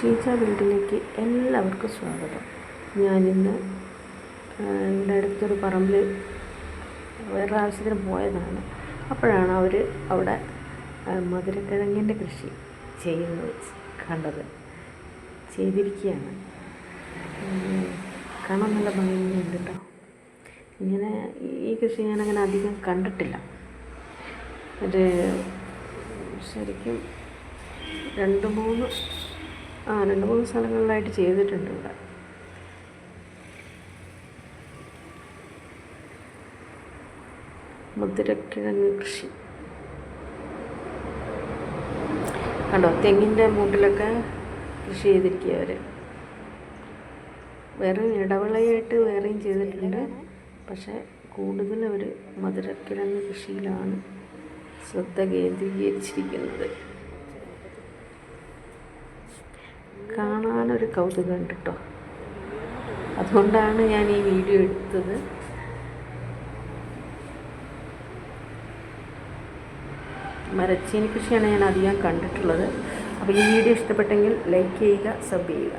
ഷീജ വീട്ടിലേക്ക് എല്ലാവർക്കും സ്വാഗതം. ഞാനിന്ന് ഇവിടെ അടുത്തൊരു പറമ്പിൽ വേറെ ആവശ്യത്തിന് പോയതാണ്. അപ്പോഴാണ് അവർ അവിടെ മധുരക്കിഴങ്ങിന്റെ കൃഷി ചെയ്യുന്നത് കണ്ടത്. ചെയ്തിരിക്കുകയാണ്. കാണാൻ നല്ല ഭംഗിയുണ്ട് കേട്ടോ. ഇങ്ങനെ ഈ കൃഷി ഞാനങ്ങനെ അധികം കണ്ടിട്ടില്ല. ഒരു ശരിക്കും രണ്ട് മൂന്ന് ആ രണ്ട് മൂന്ന് സ്ഥലങ്ങളിലായിട്ട് ചെയ്തിട്ടുണ്ട് ഇവിടെ. മുതിരക്കിഴങ്ങ് കൃഷി. കണ്ടോ തെങ്ങിന്റെ മൂട്ടിലൊക്കെ കൃഷി ചെയ്തിരിക്കുക അവർ വേറെ ഇടവിളയായിട്ട് വേറെയും ചെയ്തിട്ടുണ്ട്. പക്ഷേ കൂടുതൽ അവർ മധുരക്കിഴങ്ങ് കൃഷിയിലാണ് ശ്രദ്ധ കേന്ദ്രീകരിച്ചിരിക്കുന്നത്. കാണാനൊരു കൗതുകമുണ്ട് കേട്ടോ അതുകൊണ്ടാണ് ഞാൻ ഈ വീഡിയോ എടുത്തത്. മരച്ചീനി കൃഷിയാണ് ഞാൻ അധികം കണ്ടിട്ടുള്ളത്. അപ്പോൾ ഈ വീഡിയോ ഇഷ്ടപ്പെട്ടെങ്കിൽ ലൈക്ക് ചെയ്യുക സബ് ചെയ്യുക.